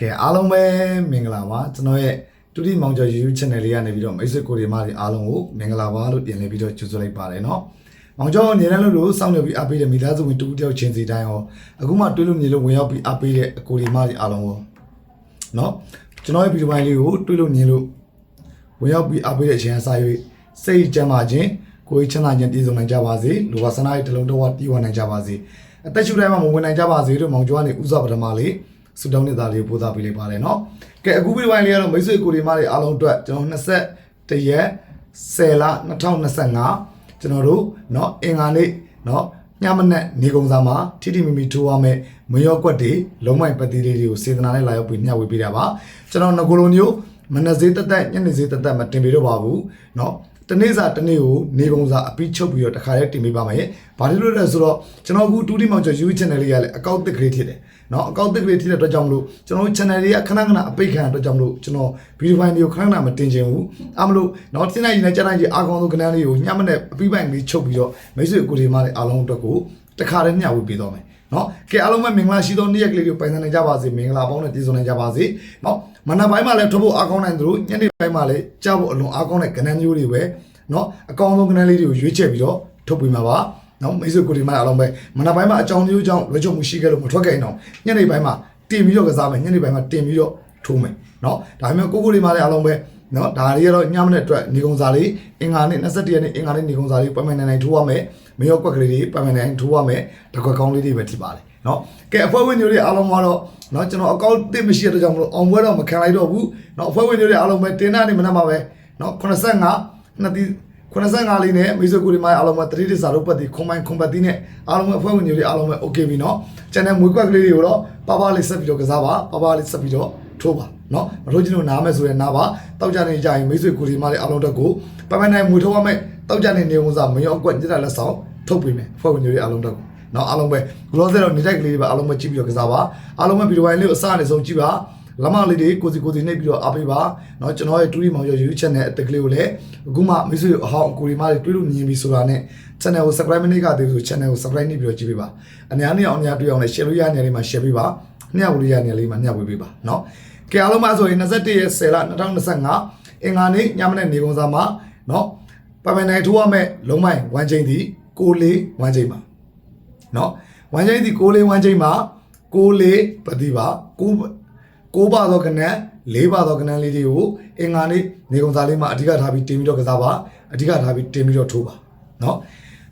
ကဲအားလုံးပဲမင်္ဂလာပါကျွန်တော်ရဲ့တူတီမောင်ကျော် YouTube channel လေးကနေပြီးတော့မိတ်ဆွေကိုတွေမတွေအားလုံးကိုမင်္ဂလာပါလို့ပြန်လည်ပြီးတော့ကြိုဆိုလိုက်ပါတယ်เนาะမောင်ကျော်အနေနဲ့လို့လို့စောင့်နေပြီးအားပေးတဲ့မိသားစုဝင်တူတယောက်ချင်းစီတိုင်းရောအခုမှတွေးလို့မြင်လို့ဝင်ရောက်ပြီးအားပေးတဲ့အကိုတွေမတွေအားလုံးကိုเนาะကျွန်တော်ရဲ့ဗီဒီယိုပိုင်းလေးကိုတွေးလို့မြင်လို့ဝင်ရောက်ပြီးအားပေးတဲ့အချိန်အစား၍စိတ်ကြမ်းပါခြင်းကိုယ်ချမ်းသာခြင်းတည်ဆုံနိုင်ကြပါစေလူဝါဆနာရဲ့တလုံးတော်ဝတည်ဝနိုင်ကြပါစေအသက်ရှူတိုင်းမှာမဝင်နိုင်ကြပါစေလို့မောင်ကျော်ကနေဥစွာပထမလေး ဆူတောင်းနေတာလေးပို့သားပေးလိုက်ပါတယ်เนาะကဲအခုဗီဒီယိုပိုင်းလေးကတော့မိတ်ဆွေကိုဒီမတွေအားလုံးအတွက်ကျွန်တော်21ရက်10လ2025ကျွန်တော်တို့เนาะအင်္ဂါနေ့เนาะညမနက်နေကုံစာမှာထိထိမိမိထိုးရမယ်မရောကွက်တွေလုံးမိုင်ပတိလေးတွေကိုစေတနာနဲ့လာရောက်ပြီးမျှဝေပေးတာပါကျွန်တော်ငကိုလိုမျိုးမနက်စေးတက်တက်ညနေစေးတက်တက်မတင်ပေးတော့ပါဘူးเนาะတနေ့စာတနေ့ကိုနေကုံစာအပြီးချုပ်ပြီးတော့တခါလေးတင်ပေးပါမယ်။ဘာလို့လဲဆိုတော့ကျွန်တော်အခုတူတီမောင်ကျော် YouTube channel လေးကလည်းအကောင့်တစ်ကလေးဖြစ်တယ်။ เนาะအကောင့်တစ်ကလေးဖြစ်တဲ့အတွက်ကြောင့်မလို့ကျွန်တော် channel လေးကခဏခဏအပိတ်ခံတဲ့အတွက်ကြောင့်မလို့ကျွန်တော်ဗီဒီယိုဖိုင်တွေကိုခဏခဏမတင်ချင်ဘူး။အားမလို့เนาะတင်နိုင်ရင်လည်းကြားနိုင်ကြီးအားကောင်းဆုံးကဏ္ဍလေးကိုညမနဲ့အပြီးပိုင်းလေးချုပ်ပြီးတော့မိတ်ဆွေကိုဒီမလေးအားလုံးအတွက်ကိုတခါလေးမျှဝေပေးတော့မယ်။နော်ကဲအားလုံးပဲမင်္ဂလာရှိသောနေ့ရက်ကလေးကိုပိုင်ဆိုင်နိုင်ကြပါစေမင်္ဂလာပေါင်းနဲ့တည်ဆုံနိုင်ကြပါစေနော်မနက်ပိုင်းမှာလည်းထွက်ဖို့အားကောင်းနိုင်သလိုညနေပိုင်းမှာလည်းကြားဖို့အလွန်အားကောင်းတဲ့ကဏ္ဍမျိုးတွေပဲနော်အကောင်းဆုံးကဏ္ဍလေးတွေကိုရွေးချယ်ပြီးတော့ထုတ်ပေးမှာပါ နော်မိတ်ဆွေကိုဒီမှာအားလုံးပဲမနက်ပိုင်းမှာအကြောင်းမျိုးကြောင့်လွှဲချုပ်မှုရှိခဲ့လို့မထွက်ခဲ့ရင်တော့ညနေပိုင်းမှာတင်ပြီးတော့ကစားမယ်ညနေပိုင်းမှာတင်ပြီးတော့ထိုးမယ်နော်ဒါပေမဲ့ကိုကိုလေးမှာလည်းအားလုံးပဲနော်ဒါတွေကတော့ညမနဲ့အတွက်နေကုံစာလေးအင်္ဂါနေ့21ရက်နေ့အင်္ဂါနေ့နေကုံစာလေးပတ်မှန်နိုင်နိုင်ထိုးရမယ်မရောကွက်ကလေးတွေပတ်မှန်နိုင်ထိုးရမယ်တကွက်ကောင်းလေးတွေပဲဖြစ်ပါတယ်နော်ကဲအဖွဲ့ဝင်တွေအားလုံးကတော့နော်ကျွန်တော်အကောင့်တစ်မရှိတဲ့အတွက်ကြောင့်မလို့အောင်ပွဲတော့မခံလိုက်တော့ဘူးနော်အဖွဲ့ဝင်တွေအားလုံးပဲတင်တာနေမနက်မှာပဲနော်85နှစ်တီ 85လေးနဲ့မိတ်ဆွေကိုဒီမှာအားလုံးပဲတတိတစ္ဆာတို့ပတ်တီခွန်မိုင်းခွန်ပတ်တီနဲ့အားလုံးပဲအဖွဲ့ဝင်တွေအားလုံးပဲ okay ပြီနော်ကျန်တဲ့မွေးကွက်ကလေးတွေကိုတော့ပါပါလေးဆက်ပြီးတော့ကစားပါပါပါလေးဆက်ပြီးတော့ထိုးပါနော်မထိုးချင်လို့နားမယ်ဆိုရင်နားပါတောက်ကြနေကြရင်မိတ်ဆွေကိုဒီမှာလေးအားလုံးတက်ကိုပပနိုင်မွေးထိုးရမယ်တောက်ကြနေနေဝန်စားမရောကွက်ညစ်တဲ့လက်ဆောင်ထုတ်ပေးမယ်အဖွဲ့ဝင်တွေအားလုံးတက်ကိုနော်အားလုံးပဲဂလောဆယ်တော့နေတိုက်ကလေးတွေပဲအားလုံးပဲကြည့်ပြီးတော့ကစားပါအားလုံးပဲဗီဒီယိုပိုင်းလေးကိုအစအနေဆုံးကြည့်ပါ လမလေးတွေကိုစီကိုစီနှိပ်ပြီးတော့အားပေးပါเนาะကျွန်တော်ရဲ့တူရီမောင်ရ YouTube channel အတက်ကလေးကိုလည်းအခုမှမိတ်ဆွေအဟောင်းအကိုရီမတွေတွေ့လို့မြင်ပြီဆိုတာနဲ့ channel ကို subscribe မနေကြသေးဘူးဆို channel ကို subscribe နှိပ်ပြီးတော့ကြည့်ပေးပါအများနဲ့အောင်များတွေ့အောင်လည်း share လို့ရတဲ့နေရာလေးမှာ share ပေးပါမျှဝေလို့ရတဲ့နေရာလေးမှာမျှဝေပေးပါเนาะကဲအားလုံးပါဆိုရင်21ရက်10လ2025အင်္ဂါနေ့ညမနေ့နေကုန်စာမှာเนาะပပနိုင်ထိုးရမဲ့လုံးမိုင်း1ချိန်ဒီ6လေး1ချိန်ပါ နော်ဝမ်းချိန်ဒီ6လေးဝမ်းချိန်မှာ6လေးပတိပါ9 9ပါသောကဏ္ဍ4ပါသောကဏ္ဍလေးတွေကိုအင်္ဂါနေ့နေကုန်စာလေးမှာအဓိကထားပြီးတင်ပြီးတော့ကစားပါအဓိကထားပြီးတင်ပြီးတော့ထိုးပါနော်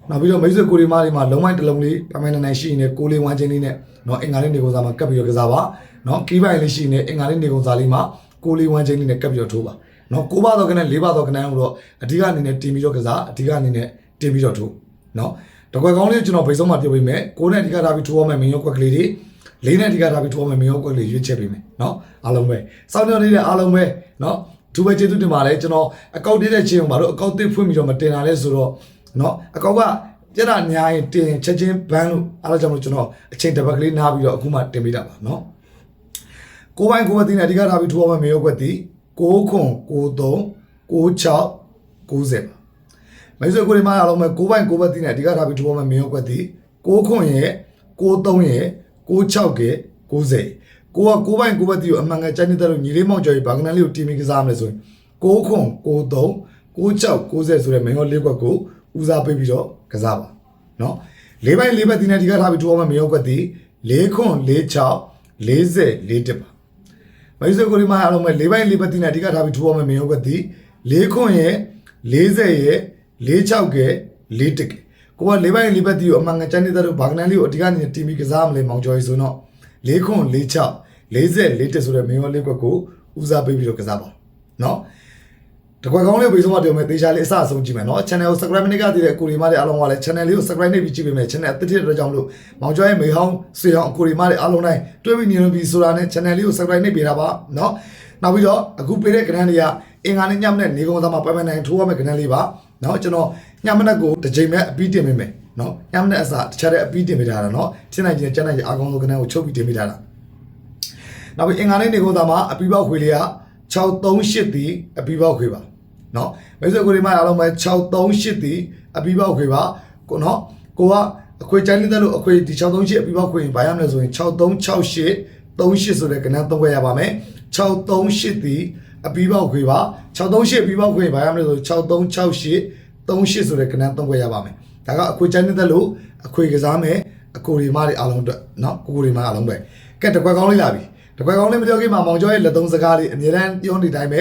နောက်ပြီးတော့မိတ်ဆွေကိုရီမားလေးမှာလုံးဝတစ်လုံးလေးပမိုင်နိုင်ရှိနေ6လေးဝမ်းချိန်လေးနဲ့နော်အင်္ဂါနေ့နေကုန်စာမှာကပ်ပြီးတော့ကစားပါနော်ကီးပိုင်လေးရှိနေအင်္ဂါနေ့နေကုန်စာလေးမှာ6လေးဝမ်းချိန်လေးနဲ့ကပ်ပြီးတော့ထိုးပါနော်9ပါသောကဏ္ဍ4ပါသောကဏ္ဍကိုတော့အဓိကအနေနဲ့တင်ပြီးတော့ကစားအဓိကအနေနဲ့တင်ပြီးတော့ထိုးနော်တကွက်ကောင်းလေးကိုကျွန်တော်ဗိတ်ဆုံးမှာပြောပေးမယ်ကိုနဲ့အဓိကထားပြီးထိုးရမယ်မင်းရောကွက်ကလေးတွေ လေးနဲ့ဒီကထားပြီးထိုးမယ်မရောကွက်လေးရွေးချက်ပေးမယ်နော်အားလုံးပဲစောင့်ကြနေတဲ့အားလုံးပဲနော်သူပဲကျေးဇူးတင်ပါတယ်ကျွန်တော်အကောက်တက်တဲ့ချင်းဘာလို့အကောက်တက်ဖွင့်ပြီးတော့မတင်တာလဲဆိုတော့နော်အကောက်ကပြတာညာရင်တင်ချက်ချင်းဘန်းလို့အားလုံးကြောင့်လို့ကျွန်တော်အချိန်တစ်ပတ်ကလေးနားပြီးတော့အခုမှတင်ပေးတာပါနော်ကိုပိုင်းကိုမတင်တဲ့အဓိကထားပြီးထိုးအောင်မရောကွက်တီ6ခွန်93 96 90မိတ်ဆွေကိုဒီမှာအားလုံးပဲ6ပိုင်း6ဘက်တင်တဲ့အဓိကထားပြီးထိုးအောင်မရောကွက်တီ6ခွန်ရဲ့63ရဲ့ 66ရဲ့90ကိုက6ပိုင်း6ဘက်တိကိုအမှန်ကန်ကြိုက်နေတဲ့လို့ညီလေးမောင်ကျော်ကြီးဘာကနန်လေးကိုတီမီကစားမယ်ဆိုရင်6ခွန်63 96 90ဆိုတဲ့မင်းရောလေးကွက်ကိုဦးစားပေးပြီးတော့ကစားပါနော်၄ပိုင်း၄ဘက်တိနဲ့အဓိကထားပြီးထိုးပေါ်မှာမင်းရောကွက်တိ4ခွန်46 40 4တက်ပါမိတ်ဆွေကိုဒီမှာအားလုံးပဲ၄ပိုင်း၄ပတ်တိနဲ့အဓိကထားပြီးထိုးအောင်မယ်မင်းဟုတ်ကတိ၄ခွန်ရဲ့40ရဲ့46ကဲ4တက် ကကိုက၄ပိုင်း၄ပတ်တိကိုအမှန်ငချမ်းနေတဲ့တို့ဘာကနန်လေးကိုအဓိကနေတီမီကစားမလဲမောင်ကျော်ကြီးဆိုတော့၄ခွန်46 40 4တက်ဆိုတဲ့မင်းရောလေးကွက်ကိုဦးစားပေးပြီးတော့ကစားပါနော်တကွက်ကောင်းလေးဘေးဆုံးမပြောမယ်တေချာလေးအစအဆုံးကြည့်မယ်နော် channel ကို subscribe မနေကြသေးတဲ့ကိုရီမတွေအားလုံးကလည်း channel လေးကို subscribe နေပြီးကြည့်ပေးမယ် channel အသစ်တဲ့အတွက်ကြောင့်မလို့မောင်ကျော်ရဲ့မေဟောင်းဆွေဟောင်းကိုရီမတွေအားလုံးတိုင်းတွေ့ပြီးနေလို့ပြီးဆိုတာနဲ့ channel လေးကို subscribe နေပေးတာပါနော်နောက်ပြီးတော့အခုပေးတဲ့ကဏ္ဍတွေကအင်္ဂါနေ့ညမနဲ့နေကုန်းသားမှာပိုင်ပိုင်နိုင်ထိုးရမယ့်ကဏ္ဍလေးပါ နော်ကျွန်တော်ညမနဲ့ကိုတစ်ချိန်မဲ့အပြီးတင်ပေးမယ်နော်ညမနဲ့အစားတခြားတဲ့အပြီးတင်ပေးထားတာနော်ချင်းနိုင်ချင်းကျန်နိုင်ချင်းအားကောင်းဆုံးကဏ္ဍကိုချုပ်ပြီးတင်ပေးထားတာ နောက်ပြီးအင်္ဂါနေ့နေကုန်သားမှာအပီပေါက်ခွေလေးက638တီအပီပေါက်ခွေပါเนาะမိတ်ဆွေကိုဒီမှာအားလုံးပဲ638တီအပီပေါက်ခွေပါကိုเนาะကိုကအခွေချိုင်းလေးတက်လို့အခွေဒီ638အပီပေါက်ခွေရင်ဘာရမလဲဆိုရင်6368 38ဆိုတဲ့ကဏ္ဍသုံးခွဲရပါမယ်638ဒီ အပီးပေါက်ခွေပါ638အပီးပေါက်ခွေဘာရမလဲဆို6368 38ဆိုတဲ့ကဏ္ဍသုံးခွဲရပါမယ်ဒါကအခွေချမ်းနေတဲ့လို့အခွေကစားမယ်အကိုရီမတွေအားလုံးအတွက်เนาะကိုကိုရီမအားလုံးပဲကဲတကွက်ကောင်းလေးလာပြီတကွက်ကောင်းလေးမပြောခင်မှာမောင်ကျော်ရဲ့လက်သုံးစကားလေးအမြဲတမ်းပြောနေတိုင်းပဲ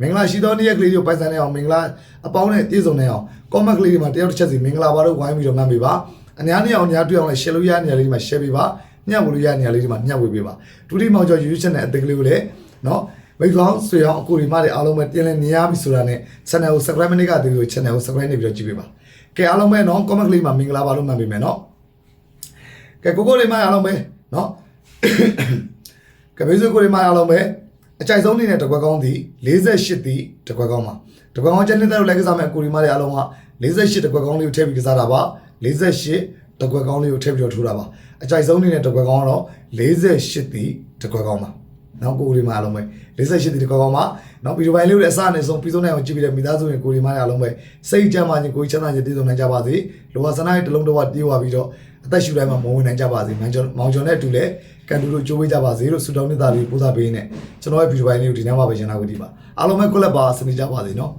မင်္ဂလာရှိသောနေ့ရက်ကလေးတွေကိုပိုက်ဆံနေအောင်မင်္ဂလာအပေါင်းနဲ့ပြည့်စုံနေအောင် comment ကလေးတွေမှာတယောက်တစ်ချက်စီမင်္ဂလာပါလို့ဝိုင်းပြီးတော့မှတ်ပေးပါအများနဲ့အောင်ညာတွေ့အောင်လည်း share လို့ရတဲ့နေရာလေးတွေမှာ share ပေးပါညှပ်ဝလို့ရတဲ့နေရာလေးတွေမှာညှပ်ဝေပေးပါဒုတိယမောင်ကျော် YouTube channel အသစ်ကလေးကိုလည်းเนาะ မိတ်ကောင်းဆွေအောင်အကိုဒီမတွေအားလုံးပဲတင်လည်နေရပြီဆိုတာနဲ့ channel ကို subscribe မနေကသေးလို့ channel ကို subscribe နေပြီးတော့ကြည့်ပေးပါကဲအားလုံးပဲနော် comment လေးမှာမင်္ဂလာပါလို့မှတ်ပေးမယ်နော်ကဲကိုကိုလေးမအားလုံးပဲနော်ကဘေးစုကိုလေးမအားလုံးပဲအကြိုက်ဆုံးနေတဲ့တကွက်ကောင်းသည်48သည်တကွက်ကောင်းပါတကွက်ကောင်းချက်နှစ်သက်လို့လည်းကစားမယ်ကိုဒီမတွေအားလုံးက48တကွက်ကောင်းလေးကိုထည့်ပြီးကစားတာပါ48တကွက်ကောင်းလေးကိုထည့်ပြီးတော့ထိုးတာပါအကြိုက်ဆုံးနေတဲ့တကွက်ကောင်းကတော့48သည်တကွက်ကောင်းပါ နောက်ကိုရီမအားလုံးပဲ48သည်တကွက်ကောင်းပါနောက်ဗီဒီယိုပိုင်းလေးကိုလည်းအစအနေဆုံးပြီးဆုံးနိုင်အောင်ကြည့်ပြီးတဲ့မိသားစုဝင်ကိုရီမတွေအားလုံးပဲစိတ်ကြမ်းမှချင်းကိုယ်ချမ်းသာချင်းတည်ဆုံနိုင်ကြပါစေလောကစနာရဲ့တလုံးတစ်ဝက်ပြေးသွားပြီးတော့အသက်ရှူတိုင်းမှာမဝင်နိုင်ကြပါစေမောင်ကျော်မောင်ကျော်နဲ့အတူလည်းကန်တူတို့ကြိုးဝေးကြပါစေလို့ဆုတောင်းနေတာလေးပို့သပေးနေကျွန်တော်ရဲ့ဗီဒီယိုပိုင်းလေးကိုဒီနေ့မှပဲရှင်းလာဝေးဒီပါအားလုံးပဲကိုလက်ပါစနေကြပါစေနော်